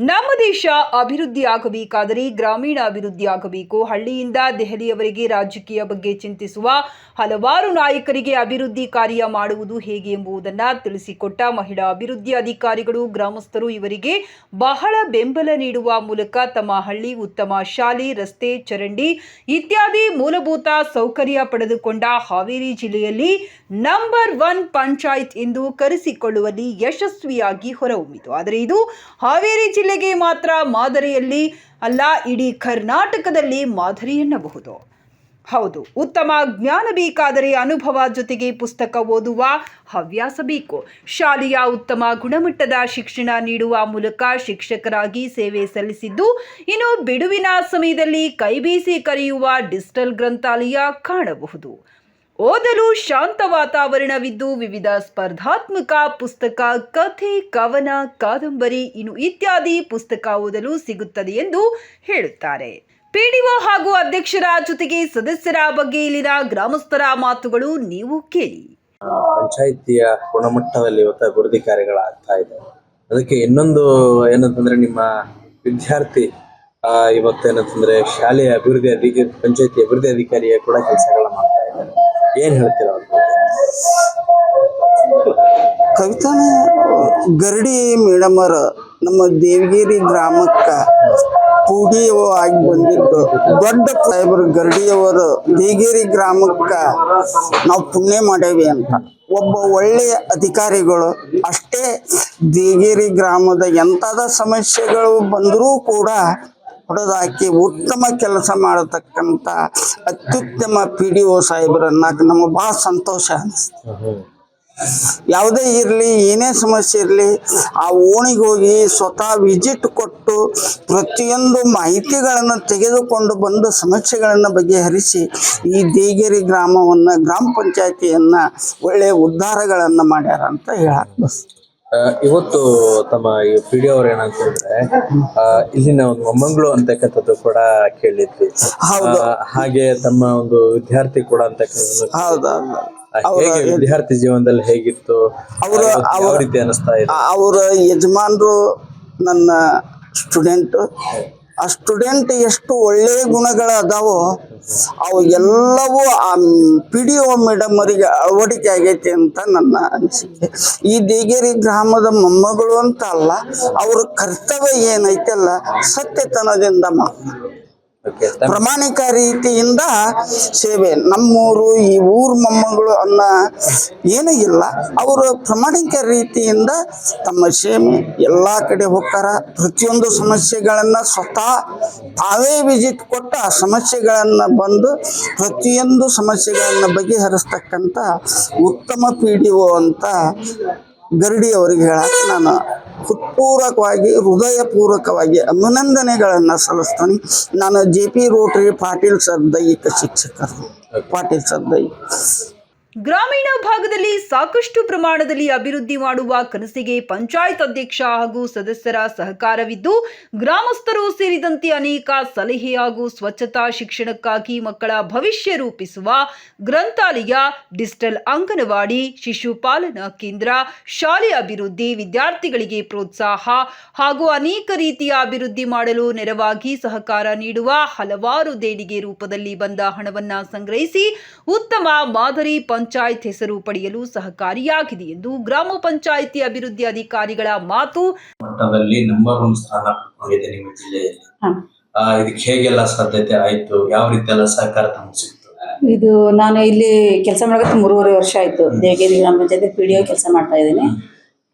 ನಮ್ಮ ದೇಶ ಅಭಿವೃದ್ಧಿ ಆಗಬೇಕಾದರೆ ಗ್ರಾಮೀಣ ಅಭಿವೃದ್ಧಿ ಆಗಬೇಕು ಹಳ್ಳಿಯಿಂದ ದೆಹಲಿಯವರೆಗೆ ರಾಜಕೀಯ ಬಗ್ಗೆ ಚಿಂತಿಸುವ ಹಲವಾರು ನಾಯಕರಿಗೆ ಅಭಿವೃದ್ಧಿ ಕಾರ್ಯ ಮಾಡುವುದು ಹೇಗೆ ಎಂಬುದನ್ನು ತಿಳಿಸಿಕೊಟ್ಟ ಮಹಿಳಾ ಅಭಿವೃದ್ಧಿ ಅಧಿಕಾರಿಗಳು, ಗ್ರಾಮಸ್ಥರು ಇವರಿಗೆ ಬಹಳ ಬೆಂಬಲ ನೀಡುವ ಮೂಲಕ ತಮ್ಮ ಹಳ್ಳಿ, ಉತ್ತಮ ಶಾಲೆ, ರಸ್ತೆ, ಚರಂಡಿ ಇತ್ಯಾದಿ ಮೂಲಭೂತ ಸೌಕರ್ಯ ಪಡೆದುಕೊಂಡ ಹಾವೇರಿ ಜಿಲ್ಲೆಯಲ್ಲಿ ನಂಬರ್ ಒನ್ ಪಂಚಾಯತ್ ಎಂದು ಕರೆಸಿಕೊಳ್ಳುವಲ್ಲಿ ಯಶಸ್ವಿಯಾಗಿ ಹೊರಹೊಮ್ಮಿತು. ಆದರೆ ಇದು ಹಾವೇರಿ ಜಿಲ್ಲೆಗೆ ಮಾತ್ರ ಮಾದರಿಯಲ್ಲಿ ಅಲ್ಲ, ಇಡೀ ಕರ್ನಾಟಕದಲ್ಲಿ ಮಾದರಿ ಎನ್ನಬಹುದು. ಹೌದು, ಉತ್ತಮ ಜ್ಞಾನ ಬೇಕಾದರೆ ಅನುಭವ ಜೊತೆಗೆ ಪುಸ್ತಕ ಓದುವ ಹವ್ಯಾಸ ಬೇಕು. ಶಾಲೆಯ ಉತ್ತಮ ಗುಣಮಟ್ಟದ ಶಿಕ್ಷಣ ನೀಡುವ ಮೂಲಕ ಶಿಕ್ಷಕರಾಗಿ ಸೇವೆ ಸಲ್ಲಿಸಿದ್ದು, ಇನ್ನು ಬಿಡುವಿನ ಸಮಯದಲ್ಲಿ ಕೈಬೀಸಿ ಕರೆಯುವ ಡಿಜಿಟಲ್ ಗ್ರಂಥಾಲಯ ಕಾಣಬಹುದು. ಓದಲು ಶಾಂತ ವಾತಾವರಣವಿದ್ದು, ವಿವಿಧ ಸ್ಪರ್ಧಾತ್ಮಕ ಪುಸ್ತಕ, ಕಥೆ, ಕವನ, ಕಾದಂಬರಿ, ಇನ್ನು ಇತ್ಯಾದಿ ಪುಸ್ತಕ ಓದಲು ಸಿಗುತ್ತದೆ ಎಂದು ಹೇಳುತ್ತಾರೆ. ಪಿಡಿಒ ಹಾಗೂ ಅಧ್ಯಕ್ಷರ ಜೊತೆಗೆ ಸದಸ್ಯರ ಬಗ್ಗೆ ಇಲ್ಲಿನ ಗ್ರಾಮಸ್ಥರ ಮಾತುಗಳು ನೀವು ಕೇಳಿ. ಪಂಚಾಯಿತಿಯ ಗುಣಮಟ್ಟದಲ್ಲಿ ಇವತ್ತು ಅಭಿವೃದ್ಧಿ ಕಾರ್ಯಗಳಾಗ್ತಾ ಇದೆ. ಅದಕ್ಕೆ ಇನ್ನೊಂದು ಏನಂತಂದ್ರೆ ನಿಮ್ಮ ವಿದ್ಯಾರ್ಥಿ ಇವತ್ತು ಏನಂತಂದ್ರೆ ಶಾಲೆಯ ಅಭಿವೃದ್ಧಿ ಅಧಿಕಾರಿ ಪಂಚಾಯತಿ ಅಭಿವೃದ್ಧಿ ಅಧಿಕಾರಿಯ ಕೂಡ ಕೆಲಸಗಳನ್ನ ಮಾಡ್ತಾ ಇದ್ದಾರೆ. ಏನ್ ಹೇಳ್ತೀರಾ ಕವಿತಾನ ಗರಡಿ ಮೇಡಮರ ನಮ್ಮ ದೇವಗಿರಿ ಗ್ರಾಮಕ್ಕ ಪೂಡಿಯವ ಆಗಿ ಬಂದಿದ್ದು. ದೊಡ್ಡ ಸಾಹೇಬರು ಗರಡಿಯವರು ದೇವಗಿರಿ ಗ್ರಾಮಕ್ಕ ನಾವು ಪುಣ್ಯ ಮಾಡೇವಿ ಅಂತ. ಒಬ್ಬ ಒಳ್ಳೆಯ ಅಧಿಕಾರಿಗಳು ಅಷ್ಟೇ ದೇವಗಿರಿ ಗ್ರಾಮದ ಎಂಥದ ಸಮಸ್ಯೆಗಳು ಬಂದರೂ ಕೂಡ ಹೊಡೆದಾಕಿ ಉತ್ತಮ ಕೆಲಸ ಮಾಡತಕ್ಕಂಥ ಅತ್ಯುತ್ತಮ ಪಿ ಡಿ ಒ ಸಾಹೇಬರನ್ನ ನಮಗೆ ಭಾಳ ಸಂತೋಷ ಅನಿಸ್ತು. ಯಾವುದೇ ಇರಲಿ ಏನೇ ಸಮಸ್ಯೆ ಇರಲಿ ಆ ಓಣಿಗೆ ಹೋಗಿ ಸ್ವತಃ ವಿಜಿಟ್ ಕೊಟ್ಟು ಪ್ರತಿಯೊಂದು ಮಾಹಿತಿಗಳನ್ನು ತೆಗೆದುಕೊಂಡು ಬಂದು ಸಮಸ್ಯೆಗಳನ್ನು ಬಗೆಹರಿಸಿ ಈ ದೇಗೇರಿ ಗ್ರಾಮವನ್ನು ಗ್ರಾಮ ಪಂಚಾಯತಿಯನ್ನು ಒಳ್ಳೆಯ ಉದ್ಧಾರಗಳನ್ನು ಮಾಡ್ಯಾರ ಅಂತ ಹೇಳಕ್ ಬಸ್. ಇವತ್ತು ತಮ್ಮ ಈ ಪಿ ಡಿ ಅವ್ರು ಏನಂತಂದ್ರೆ ಇಲ್ಲಿನ ಒಂದು ಮೊಮ್ಮಗಳು ಅಂತಕ್ಕಂಥದ್ದು ಕೂಡ ಕೇಳಿದ್ವಿ. ಹೌದು. ಹಾಗೆ ತಮ್ಮ ಒಂದು ವಿದ್ಯಾರ್ಥಿ ಕೂಡ ಅಂತಕ್ಕಂಥದ್ದು. ಹೇಗೆ ವಿದ್ಯಾರ್ಥಿ ಜೀವನದಲ್ಲಿ ಹೇಗಿತ್ತು? ಅವರು ಯಾವ ರೀತಿ ಅನಿಸ್ತಾ ಇದೆ? ಅವರ ಯಜಮಾನರು ನನ್ನ ಸ್ಟೂಡೆಂಟ್. ಆ ಸ್ಟೂಡೆಂಟ್ ಎಷ್ಟು ಒಳ್ಳೆಯ ಗುಣಗಳು ಅದಾವೋ ಅವು ಎಲ್ಲವೂ ಆ ಪಿ ಡಿ ಒ ಮೇಡಮ್ ಅವರಿಗೆ ಅಳವಡಿಕೆ ಆಗೈತೆ ಅಂತ ನನ್ನ ಅನಿಸಿಕೆ. ಈ ದೇಗೇರಿ ಗ್ರಾಮದ ಮೊಮ್ಮಗಳು ಅಂತ ಅಲ್ಲ ಅವ್ರ ಕರ್ತವ್ಯ ಏನೈತಲ್ಲ ಸತ್ಯತನದಿಂದ ಮಾತ್ರ. ಪ್ರಾಮಾಣಿಕ ರೀತಿಯಿಂದ ಸೇವೆ. ನಮ್ಮೂರು, ಈ ಊರ್ ಮೊಮ್ಮಗಳು ಅನ್ನ ಏನೂ ಇಲ್ಲ. ಅವರು ಪ್ರಾಮಾಣಿಕ ರೀತಿಯಿಂದ ತಮ್ಮ ಸೇವೆ ಎಲ್ಲ ಕಡೆ ಹೋಗ್ತಾರ. ಪ್ರತಿಯೊಂದು ಸಮಸ್ಯೆಗಳನ್ನು ಸ್ವತಃ ತಾವೇ ವಿಸಿಟ್ ಕೊಟ್ಟ ಸಮಸ್ಯೆಗಳನ್ನು ಬಂದು ಪ್ರತಿಯೊಂದು ಸಮಸ್ಯೆಗಳನ್ನು ಬಗೆಹರಿಸ್ತಕ್ಕಂಥ ಉತ್ತಮ ಪಿ ಡಿ ಒ ಅಂತ ಗರಡಿ ಅವರಿಗೆ ಹೇಳಕ್ಕೆ ನಾನು ಹೃತ್ಪೂರ್ವಕವಾಗಿ ಹೃದಯಪೂರ್ವಕವಾಗಿ ಅಭಿನಂದನೆಗಳನ್ನು ಸಲ್ಲಿಸ್ತೀನಿ. ನಾನು J P rotary Patil sir ದೈಹಿಕ ಶಿಕ್ಷಕರು. ಪಾಟೀಲ್ ಸರ್ ದೈಹಿಕ ಗ್ರಾಮೀಣ ಭಾಗದಲ್ಲಿ ಸಾಕಷ್ಟು ಪ್ರಮಾಣದಲ್ಲಿ ಅಭಿವೃದ್ಧಿ ಮಾಡುವ ಕನಸಿಗೆ ಪಂಚಾಯತ್ ಅಧ್ಯಕ್ಷ ಹಾಗೂ ಸದಸ್ಯರ ಸಹಕಾರವಿದ್ದು, ಗ್ರಾಮಸ್ಥರು ಸೇರಿದಂತೆ ಅನೇಕ ಸಲಹೆ ಹಾಗೂ ಸ್ವಚ್ಛತಾ ಶಿಕ್ಷಣಕ್ಕಾಗಿ ಮಕ್ಕಳ ಭವಿಷ್ಯ ರೂಪಿಸುವ ಗ್ರಂಥಾಲಯ, ಡಿಜಿಟಲ್ ಅಂಗನವಾಡಿ ಶಿಶುಪಾಲನಾ ಕೇಂದ್ರ, ಶಾಲೆ ಅಭಿವೃದ್ಧಿ ವಿದ್ಯಾರ್ಥಿಗಳಿಗೆ ಪ್ರೋತ್ಸಾಹ ಹಾಗೂ ಅನೇಕ ರೀತಿಯ ಅಭಿವೃದ್ಧಿ ಮಾಡಲು ನೆರವಾಗಿ ಸಹಕಾರ ನೀಡುವ ಹಲವಾರು ದೇಣಿಗೆ ರೂಪದಲ್ಲಿ ಬಂದ ಹಣವನ್ನು ಸಂಗ್ರಹಿಸಿ, ಉತ್ತಮ ಮಾದರಿ ಪಂಚಾಯತ್ ಹೆಸರು ಪಡೆಯಲು ಸಹಕಾರಿಯಾಗಿದೆ ಎಂದು ಗ್ರಾಮ ಪಂಚಾಯಿತಿ ಅಭಿವೃದ್ಧಿ ಅಧಿಕಾರಿಗಳ ಮಾತು ಮಟ್ಟದಲ್ಲಿ ನಂಬರ್ ಒನ್ ಸ್ಥಾನ ಪಡ್ಕೊಂಡಿದೆ ನಿಮ್ಮ ಜಿಲ್ಲೆಯಲ್ಲಿ. ಇದಕ್ಕೆ ಹೇಗೆಲ್ಲ ಸಾಧ್ಯತೆ ಆಯ್ತು? ಯಾವ ರೀತಿ ಎಲ್ಲ ಸಹಕಾರ ತಮಗೆ ಸಿಕ್ತು? ಇದು ನಾನು ಇಲ್ಲಿ ಕೆಲಸ ಮಾಡಕ್ಕೆ ಮೂರುವರೆ ವರ್ಷ ಆಯ್ತು. ದೇವಗಿರಿ ಗ್ರಾಮ ಪಂಚಾಯತಿ ಪಿ ಡಿ ಒ ಕೆಲಸ ಮಾಡ್ತಾ ಇದ್ದೀನಿ.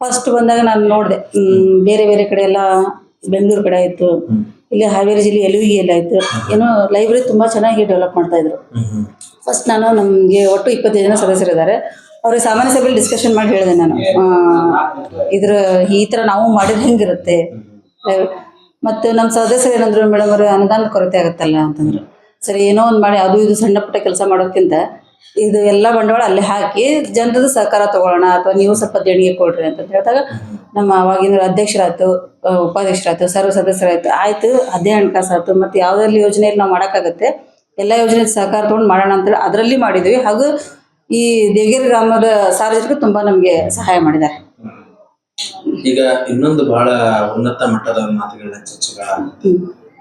ಫಸ್ಟ್ ಬಂದಾಗ ನಾನು ನೋಡಿದೆ. ಬೇರೆ ಬೇರೆ ಕಡೆ ಎಲ್ಲ ಬೆಂಗಳೂರು ಕಡೆ ಆಯ್ತು. ಇಲ್ಲಿ ಹಾವೇರಿ ಜಿಲ್ಲೆ ಎಲುವಿಗೆ ಎಲ್ಲ ಆಯ್ತು. ಏನೋ ಲೈಬ್ರರಿ ತುಂಬಾ ಚೆನ್ನಾಗಿ ಡೆವಲಪ್ ಮಾಡ್ತಾ ಇದ್ರು. ಫಸ್ಟ್ ನಾನು ನಮಗೆ ಒಟ್ಟು ಇಪ್ಪತ್ತೈದು ಜನ ಸದಸ್ಯರಿದ್ದಾರೆ. ಅವ್ರಿಗೆ ಸಾಮಾನ್ಯ ಸಭೆಯಲ್ಲಿ ಡಿಸ್ಕಷನ್ ಮಾಡಿ ಹೇಳಿದೆ ನಾನು. ಇದ್ರ ಈ ಥರ ನಾವು ಮಾಡಿದ್ರೆ ಹೆಂಗಿರುತ್ತೆ? ಮತ್ತೆ ನಮ್ಮ ಸದಸ್ಯರು ಏನಂದ್ರು ಮೇಡಮ್ ಅವ್ರ ಅನುದಾನದ ಕೊರತೆ ಆಗುತ್ತಲ್ಲ? ಅಂತಂದ್ರು. ಸರಿ ಏನೋ ಒಂದು ಮಾಡಿ ಅದು ಇದು ಸಣ್ಣ ಪುಟ್ಟ ಕೆಲಸ ಮಾಡೋಕ್ಕಿಂತ ಇದು ಎಲ್ಲ ಬಂಡವಾಳ ಅಲ್ಲಿ ಹಾಕಿ ಜನರದ ಸಹಕಾರ ತಗೊಳ್ಳೋಣ ಅಥವಾ ನೀವು ಸ್ವಲ್ಪ ದೇಣಿಗೆ ಕೊಡ್ರಿ ಅಂತ ಹೇಳಿದಾಗ ನಮ್ಮ ಅವಾಗಿನ ಅಧ್ಯಕ್ಷರಾಯ್ತು ಉಪಾಧ್ಯಕ್ಷರಾಯ್ತು ಸರ್ವ ಸದಸ್ಯರಾಯ್ತು ಆಯ್ತು ಅದೇ ಹಣಕಾಸು ಆಯ್ತು. ಮತ್ತೆ ಯಾವುದ್ರಲ್ಲಿ ಯೋಜನೆಯಲ್ಲಿ ನಾವು ಮಾಡೋಕ್ಕಾಗತ್ತೆ ಎಲ್ಲ ಯೋಜನೆ ಸಹಕಾರ ತಗೊಂಡು ಮಾಡೋಣ ಅಂತೇಳಿ ಅದರಲ್ಲಿ ಮಾಡಿದ್ವಿ. ಹಾಗೂ ಈ ದೇಗೇರಿ ಗ್ರಾಮದ ಸಾರ್ವಜನಿಕರು ತುಂಬಾ ನಮಗೆ ಸಹಾಯ ಮಾಡಿದ್ದಾರೆ. ಈಗ ಇನ್ನೊಂದು ಬಹಳ ಉನ್ನತ ಮಟ್ಟದ ಮಾತುಗಳನ್ನ ಚರ್ಚೆಗಳಾಗುತ್ತೆ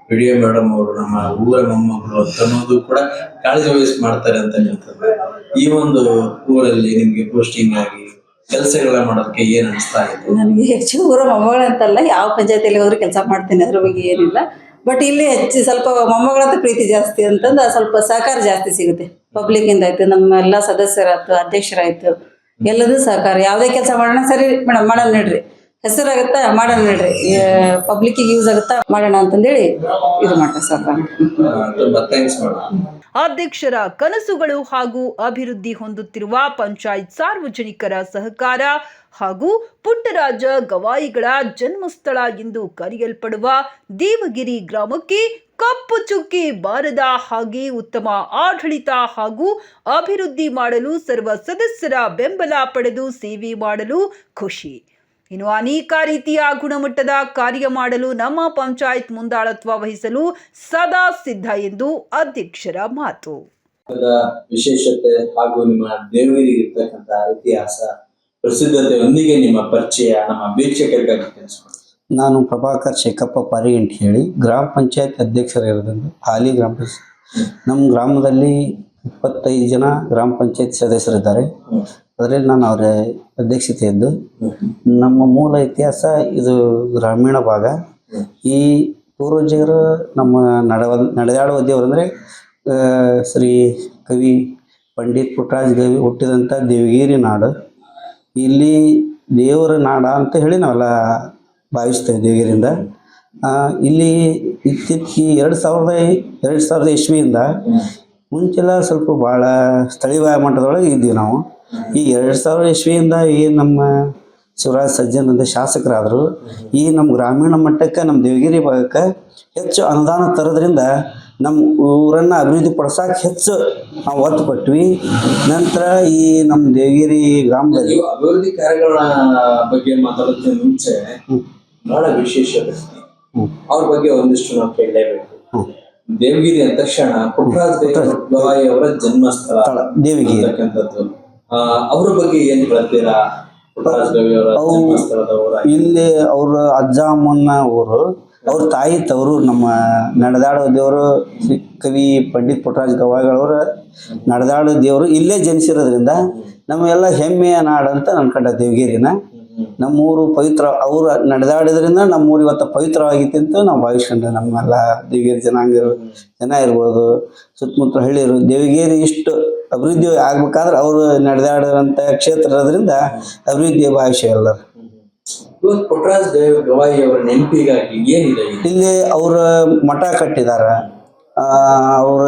ವಿಡಿಯೋ ಮೇಡಮ್ ಅವರು ನಮ್ಮ ಊರ ಮೊಮ್ಮಗಳು ಅನ್ನೋದು ಕೂಡ ಕಾಳಜಿ ವಹಿಸಿ ಮಾಡ್ತಾರೆ ಅಂತ ಹೇಳ್ತಾರೆ. ಈ ಒಂದು ಊರಲ್ಲಿ ನಿಮ್ಗೆ ಪೋಸ್ಟಿಂಗ್ ಆಗಿ ಕೆಲಸಗಳ ಮಾಡೋದಕ್ಕೆ ಏನ್ ಅನಿಸ್ತಾ ಇದೆ? ನನಗೆ ಹೆಚ್ಚು ಊರ ಮೊಮ್ಮಗಳಂತಲ್ಲ ಯಾವ ಪಂಚಾಯತಿಯಲ್ಲಿ ಹೋದ್ರೆ ಕೆಲಸ ಮಾಡ್ತೀನಿ ಅದ್ರ ಬಗ್ಗೆ ಏನಿಲ್ಲ. ಬಟ್ ಇಲ್ಲಿ ಹೆಚ್ಚು ಸ್ವಲ್ಪ ಮೊಮ್ಮಗಳಂತ ಪ್ರೀತಿ ಜಾಸ್ತಿ ಅಂತಂದು ಸ್ವಲ್ಪ ಸಹಕಾರ ಜಾಸ್ತಿ ಸಿಗುತ್ತೆ. ಪಬ್ಲಿಕ್ ಇಂದ ಆಯ್ತು, ನಮ್ಮ ಎಲ್ಲಾ ಸದಸ್ಯರಾಯ್ತು, ಅಧ್ಯಕ್ಷರಾಯ್ತು, ಎಲ್ಲದೂ ಸಹಕಾರ. ಯಾವುದೇ ಕೆಲಸ ಮಾಡೋಣ ಸರಿ, ಮೇಡಮ್, ಮಾಡೋಣ ನಡ್ರಿ. ಹೆಸರಾಗುತ್ತಾ? ಮಾಡೋಣ ನೋಡ್ರಿ ಪಬ್ಲಿಕ್ಕಿಗೆ ಯೂಸ್ ಆಗುತ್ತಾ? ಮಾಡೋಣ ಅಂತಂದೇಳಿ ಇದು ಮಾಡ್ತಾರೆ ಸರ್ ಅಧ್ಯಕ್ಷರ ಕನಸುಗಳು ಹಾಗೂ ಅಭಿವೃದ್ಧಿ ಹೊಂದುತ್ತಿರುವ ಪಂಚಾಯತ್ ಸಾರ್ವಜನಿಕರ ಸಹಕಾರ ಹಾಗೂ ಪುಟ್ಟರಾಜ ಗವಾಯಿಗಳ ಜನ್ಮಸ್ಥಳ ಎಂದು ಕರೆಯಲ್ಪಡುವ ದೇವಗಿರಿ ಗ್ರಾಮಕ್ಕೆ ಕಪ್ಪು ಚುಕ್ಕಿ ಬಾರದ ಹಾಗೆ ಉತ್ತಮ ಆಡಳಿತ ಹಾಗೂ ಅಭಿವೃದ್ಧಿ ಮಾಡಲು ಸರ್ವ ಸದಸ್ಯರ ಬೆಂಬಲ ಪಡೆದು ಸೇವೆ ಮಾಡಲು ಖುಷಿ. ಇನ್ನು ಅನೇಕ ರೀತಿಯ ಗುಣಮಟ್ಟದ ಕಾರ್ಯ ಮಾಡಲು ನಮ್ಮ ಪಂಚಾಯತ್ ಮುಂದಾಳತ್ವ ವಹಿಸಲು ಸದಾ ಸಿದ್ಧ ಎಂದು ಅಧ್ಯಕ್ಷರ ಮಾತು. ವಿಶೇಷತೆ ಹಾಗೂ ನಿಮ್ಮ ದೇವರಿಗಿರ್ತಕ್ಕಂತಹ ಇರ್ತಕ್ಕಂಥ ಇತಿಹಾಸ ಪ್ರಸಿದ್ಧತೆಯೊಂದಿಗೆ ನಿಮ್ಮ ಪರಿಚಯ ನಮ್ಮ ವೀಕ್ಷಕರಿಗಾಗಿ ತಿಳಿಸ್ಕೊಡಿ. ನಾನು ಪ್ರಭಾಕರ್ ಶೇಖಪ್ಪ ಪಾರಿ ಅಂತ ಹೇಳಿ ಗ್ರಾಮ ಪಂಚಾಯತ್ ಅಧ್ಯಕ್ಷರಿರೋದ್ರಿಂದ ಹಾಲಿ ಗ್ರಾಮ ಪಂಚಾಯತ್. ನಮ್ಮ ಗ್ರಾಮದಲ್ಲಿ ಇಪ್ಪತ್ತೈದು ಜನ ಗ್ರಾಮ ಪಂಚಾಯತ್ ಸದಸ್ಯರಿದ್ದಾರೆ. ಅದರಲ್ಲಿ ನಾನು ಅವರ ಅಧ್ಯಕ್ಷತೆ ಇದ್ದು ನಮ್ಮ ಮೂಲ ಇತಿಹಾಸ ಇದು ಗ್ರಾಮೀಣ ಭಾಗ. ಈ ಪೂರ್ವಜರು ನಮ್ಮ ನಡವ ನಡೆದಾಡುವ ದೇವರು ಅಂದರೆ ಶ್ರೀ ಕವಿ ಪಂಡಿತ್ ಪುಟ್ರಾಜ್ ಗವಿ ಹುಟ್ಟಿದಂಥ ದೇವಗಿರಿ ನಾಡು. ಇಲ್ಲಿ ದೇವರ ನಾಡ ಅಂತ ಹೇಳಿ ನಾವೆಲ್ಲ ಭಾವಿಸ್ತೇವೆ ದೇವಗಿರಿಯಿಂದ. ಇಲ್ಲಿ ಇತ್ತೀಚೆಗೆ ಎರಡು ಸಾವಿರದ ಎರಡು ಸಾವಿರದ ಇಸ್ವಿಯಿಂದ ಮುಂಚೆಲ್ಲ ಸ್ವಲ್ಪ ಭಾಳ ಸ್ಥಳೀಯ ಮಟ್ಟದೊಳಗೆ ಇದ್ದೀವಿ ನಾವು. ಈ ಎರಡು ಸಾವಿರ ಇಸ್ವಿಯಿಂದ ಈ ನಮ್ಮ ಶಿವರಾಜ್ ಸಜ್ಜನ್ ಅಂತ ಶಾಸಕರಾದರು ಈ ನಮ್ಮ ಗ್ರಾಮೀಣ ಮಟ್ಟಕ್ಕೆ ನಮ್ಮ ದೇವಗಿರಿ ಭಾಗಕ್ಕೆ ಹೆಚ್ಚು ಅನುದಾನ ತರೋದ್ರಿಂದ ನಮ್ಮ ಊರನ್ನು ಅಭಿವೃದ್ಧಿ ಪಡಿಸೋಕೆ ಹೆಚ್ಚು ನಾವು ಒತ್ತು ಕೊಟ್ವಿ. ನಂತರ ಈ ನಮ್ಮ ದೇವಗಿರಿ ಗ್ರಾಮದಲ್ಲಿ ಅಭಿವೃದ್ಧಿ ಕಾರ್ಯಗಳ ಬಗ್ಗೆ ಮಾತಾಡೋದಕ್ಕೆ ಮುಂಚೆ ಬಹಳ ವಿಶೇಷ ಅವ್ರ ಬಗ್ಗೆ ಒಂದಿಷ್ಟು ನಾವು ಕೇಳಲೇಬೇಕು. ದೇವಗಿರಿ ಅಂದ ತಕ್ಷಣ ಪುಟ್ಟರಾಜ ಗವಾಯಿ ಅವರ ಜನ್ಮಸ್ಥಳ ಸ್ಥಳ ದೇವಗಿರಿ. ಅಂತಕ್ಕಂಥದ್ದು. ಅವ್ರ ಬಗ್ಗೆ ಏನ್ ಹೇಳ್ತೀರಾ? ಇಲ್ಲಿ ಅವ್ರ ಅಜ್ಜ ಅಮ್ಮನ ಊರು ಅವ್ರ ತಾಯಿ ತವರು ನಮ್ಮ ನಡೆದಾಡೋ ದೇವರು ಶ್ರೀ ಕವಿ ಪಂಡಿತ್ ಪುಟ್ಟರಾಜ ಗವಾಯಿಗಳವ್ರ ನಡೆದಾಡೋ ದೇವರು ಇಲ್ಲೇ ಜನಿಸಿರೋದ್ರಿಂದ ನಮಗೆಲ್ಲ ಹೆಮ್ಮೆಯ ನಾಡಂತ ಅಂತ ಅನ್ಕೊಂಡ ದೇವಗಿರಿನ. ನಮ್ಮೂರು ಪವಿತ್ರ ಅವರು ನಡೆದಾಡಿದ್ರಿಂದ ನಮ್ಮೂರು ಇವತ್ತು ಪವಿತ್ರವಾಗಿತ್ತು ಅಂತ ನಾವು ಭಾವಿಸ್ಕೊಂಡ್ರೆ ನಮ್ಮೆಲ್ಲ ದೇವಿಗೇರಿ ಜನಾಂಗ ಇರೋ- ಜನ ಇರ್ಬೋದು ಸುತ್ತಮುತ್ತ ಹಳ್ಳಿಯರು ದೇವಿಗೇರಿ ಇಷ್ಟು ಅಭಿವೃದ್ಧಿ ಆಗ್ಬೇಕಾದ್ರೆ ಅವರು ನಡೆದಾಡಿದಂಥ ಕ್ಷೇತ್ರ ಇರೋದ್ರಿಂದ ಅಭಿವೃದ್ಧಿಯ ಭಾವಿಸಿ ಎಲ್ಲರು ಇವತ್ತು ದೇವ್ ಗವಾಯಿ ಅವರ ನೆನಪಿಗಾಗಿ ಏನಿದೆ ಇಲ್ಲಿ? ಇಲ್ಲಿ ಅವರ ಮಠ ಕಟ್ಟಿದ್ದಾರೆ ಅವ್ರ